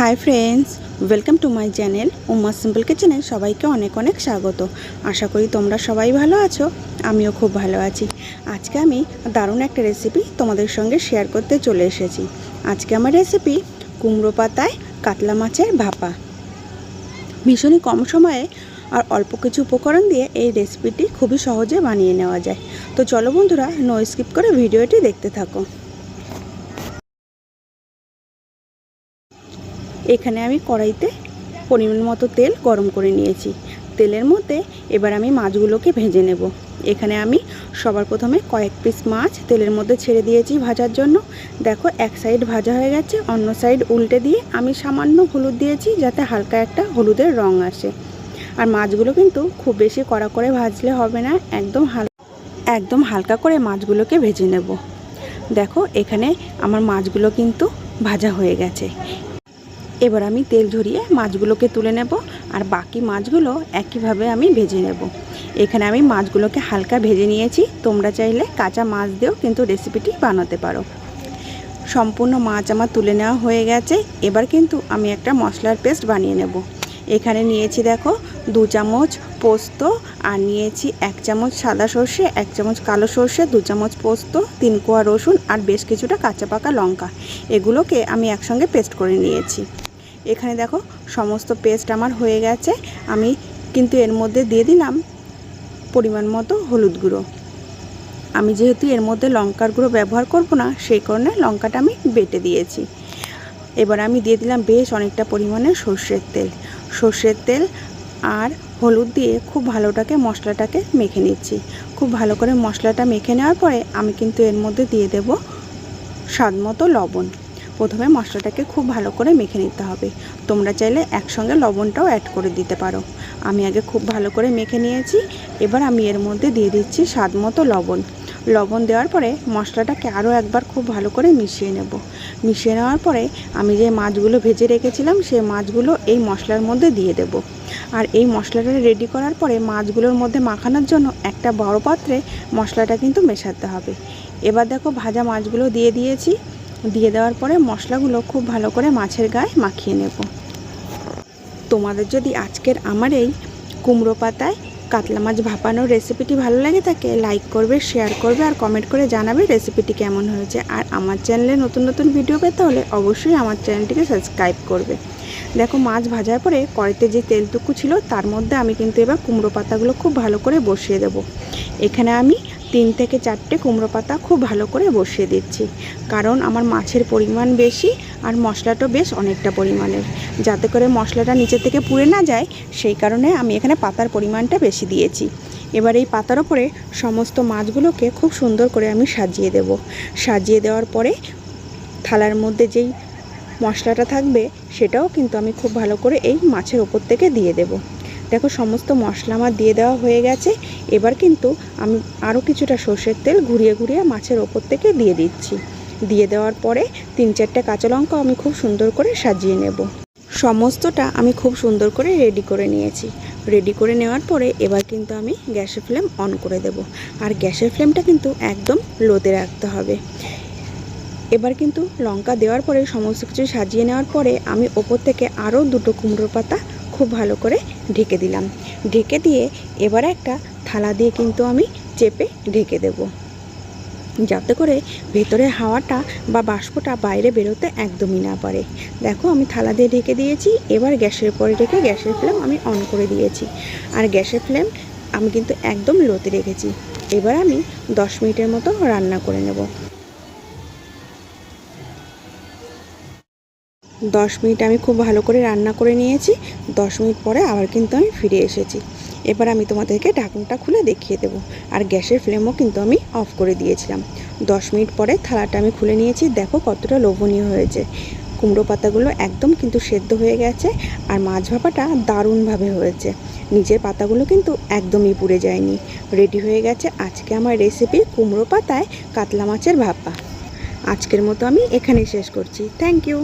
Hi friends, welcome to my channel Uma simple কিচেনে সবাইকে অনেক অনেক স্বাগত। আশা করি তোমরা সবাই ভালো আছো, আমিও খুব ভালো আছি। আজকে আমি দারুণ একটা রেসিপি তোমাদের সঙ্গে শেয়ার করতে চলে এসেছি। আজকে আমার রেসিপি কুমড়ো পাতায় কাতলা মাছের ভাপা। ভীষণই কম সময়ে আর অল্প কিছু উপকরণ দিয়ে এই রেসিপিটি খুবই সহজে বানিয়ে নেওয়া যায়। তো চলো বন্ধুরা নো স্কিপ করে ভিডিওটি দেখতে থাকো। এখানে আমি কড়াইতে পরিমাণ মতো তেল গরম করে নিয়েছি। তেলের মধ্যে এবার আমি মাছগুলোকে ভেজে নেব। এখানে আমি সবার প্রথমে কয়েক পিস মাছ তেলের মধ্যে ছেড়ে দিয়েছি ভাজার জন্য। দেখো, এক সাইড ভাজা হয়ে গেছে, অন্য সাইড উল্টে দিয়ে আমি সামান্য হলুদ দিয়েছি যাতে হালকা একটা হলুদের রং আসে। আর মাছগুলো কিন্তু খুব বেশি কড়া করে ভাজলে হবে না, একদম হাল একদম হালকা করে মাছগুলোকে ভেজে নেব। দেখো, এখানে আমার মাছগুলো কিন্তু ভাজা হয়ে গেছে। এবার আমি তেল ঝরিয়ে মাছগুলোকে তুলে নেব আর বাকি মাছগুলো একইভাবে আমি ভেজে নেব। এখানে আমি মাছগুলোকে হালকা ভেজে নিয়েছি। তোমরা চাইলে কাঁচা মাছ দিয়েও কিন্তু রেসিপিটি বানাতে পারো। সম্পূর্ণ মাছ আমার তুলে নেওয়া হয়ে গেছে। এবার কিন্তু আমি একটা মশলার পেস্ট বানিয়ে নেব। এখানে নিয়েছি দেখো দু চামচ পোস্ত আর নিয়েছি এক চামচ সাদা সর্ষে, এক চামচ কালো সর্ষে, দু চামচ পোস্ত, তিন কোয়া রসুন আর বেশ কিছুটা কাঁচা পাকা লঙ্কা। এগুলোকে আমি একসঙ্গে পেস্ট করে নিয়েছি। এখানে দেখো সমস্ত পেস্ট আমার হয়ে গেছে। আমি কিন্তু এর মধ্যে দিয়ে দিলাম পরিমাণ মতো হলুদ গুঁড়ো। আমি যেহেতু এর মধ্যে লঙ্কার গুঁড়ো ব্যবহার করব না, সেই কারণে লঙ্কাটা আমি বেটে দিয়েছি। এবার আমি দিয়ে দিলাম বেশ অনেকটা পরিমাণে সর্ষের তেল। সর্ষের তেল আর হলুদ দিয়ে খুব ভালোটাকে মশলাটাকে মেখে নিচ্ছি। খুব ভালো করে মশলাটা মেখে নেওয়ার পরে আমি কিন্তু এর মধ্যে দিয়ে দেব স্বাদ মতো লবণ। প্রথমে মশলাটাকে খুব ভালো করে মেখে নিতে হবে। তোমরা চাইলে একসঙ্গে লবণটাও অ্যাড করে দিতে পারো। আমি আগে খুব ভালো করে মেখে নিয়েছি, এবার আমি এর মধ্যে দিয়ে দিচ্ছি স্বাদ মতো লবণ। লবণ দেওয়ার পরে মশলাটাকে আরও একবার খুব ভালো করে মিশিয়ে নেব। মিশিয়ে নেওয়ার পরে আমি যে মাছগুলো ভেজে রেখেছিলাম, সেই মাছগুলো এই মশলার মধ্যে দিয়ে দেব। আর এই মশলাটা রেডি করার পরে মাছগুলোর মধ্যে মাখানোর জন্য একটা বড় পাত্রে মশলাটা কিন্তু মেশাতে হবে। এবার দেখো ভাজা মাছগুলো দিয়ে দিয়েছি। দিয়ে দেওয়ার পরে মশলাগুলো খুব ভালো করে মাছের গায়ে মাখিয়ে নেব। তোমাদের যদি আজকের আমার এই কুমড়ো পাতায় কাতলা মাছ ভাপানোর রেসিপিটি ভালো লাগে থাকে লাইক করবে শেয়ার করবে আর কমেন্ট করে জানাবে রেসিপিটি কেমন হয়েছে। আর আমার চ্যানেলে নতুন নতুন ভিডিও পেতে হলে অবশ্যই আমার চ্যানেলটিকে সাবস্ক্রাইব করবে। দেখো, মাছ ভাজার পরে কড়াইতে যে তেলটুকু ছিল, তার মধ্যে আমি কিন্তু এবার কুমড়ো পাতাগুলো খুব ভালো করে বসিয়ে দেব। এখানে আমি তিন থেকে চারটে কুমড়ো পাতা খুব ভালো করে বসিয়ে দিচ্ছি। কারণ আমার মাছের পরিমাণ বেশি আর মশলাটাও বেশ অনেকটা পরিমাণের। যাতে করে মশলাটা নিচে থেকে পুড়ে না যায়, সেই কারণে আমি এখানে পাতার পরিমাণটা বেশি দিয়েছি। এবার এই পাতার ওপরে সমস্ত মাছগুলোকে খুব সুন্দর করে আমি সাজিয়ে দেব। সাজিয়ে দেওয়ার পরে থালার মধ্যে যেই মশলাটা থাকবে, সেটাও কিন্তু আমি খুব ভালো করে এই মাছের ওপর থেকে দিয়ে দেব। দেখো, সমস্ত মশলা আমার দিয়ে দেওয়া হয়ে গেছে। এবার কিন্তু আমি আরও কিছুটা সর্ষের তেল ঘুরিয়ে ঘুরিয়ে মাছের ওপর থেকে দিয়ে দিচ্ছি। দিয়ে দেওয়ার পরে তিন চারটে কাঁচা লঙ্কা আমি খুব সুন্দর করে সাজিয়ে নেব। সমস্তটা আমি খুব সুন্দর করে রেডি করে নিয়েছি। রেডি করে নেওয়ার পরে এবার কিন্তু আমি গ্যাসের ফ্লেম অন করে দেব। আর গ্যাসের ফ্লেমটা কিন্তু একদম লোতে রাখতে হবে। এবার কিন্তু লঙ্কা দেওয়ার পরে সমস্ত কিছু সাজিয়ে নেওয়ার পরে আমি ওপর থেকে আরও দুটো কুমড়োর পাতা খুব ভালো করে ঢেকে দিলাম। ঢেকে দিয়ে এবার একটা থালা দিয়ে কিন্তু আমি চেপে ঢেকে দেব। যাতে করে ভেতরে হাওয়াটা বা বাষ্পটা বাইরে বেরোতে একদমই না পারে। দেখো আমি থালা দিয়ে ঢেকে দিয়েছি, এবার গ্যাসের পরে রেখে গ্যাসের ফ্লেম আমি অন করে দিয়েছি। আর গ্যাসের ফ্লেম আমি কিন্তু একদম লোতে রেখেছি। এবার আমি দশ মিনিটের মতো রান্না করে নেব। দশ মিনিট আমি খুব ভালো করে রান্না করে নিয়েছি, দশ মিনিট পরে আবার কিন্তু আমি ফিরে এসেছি। এবার আমি তোমাদেরকে ঢাকনটা খুলে দেখিয়ে দেবো, আর গ্যাসের ফ্লেমও কিন্তু আমি অফ করে দিয়েছিলাম। দশ মিনিট পরে থালাটা আমি খুলে নিয়েছি, দেখো কতটা লোভনীয় হয়েছে। কুমড়ো পাতাগুলো একদম কিন্তু সেদ্ধ হয়ে গেছে, আর মাছ ভাপাটা দারুণভাবে হয়েছে। নিচের পাতাগুলো কিন্তু একদমই পুড়ে যায়নি। রেডি হয়ে গেছে আজকে আমার রেসিপি কুমড়ো পাতায় কাতলা মাছের ভাপা। আজকের মতো আমি এখানেই শেষ করছি। Thank you.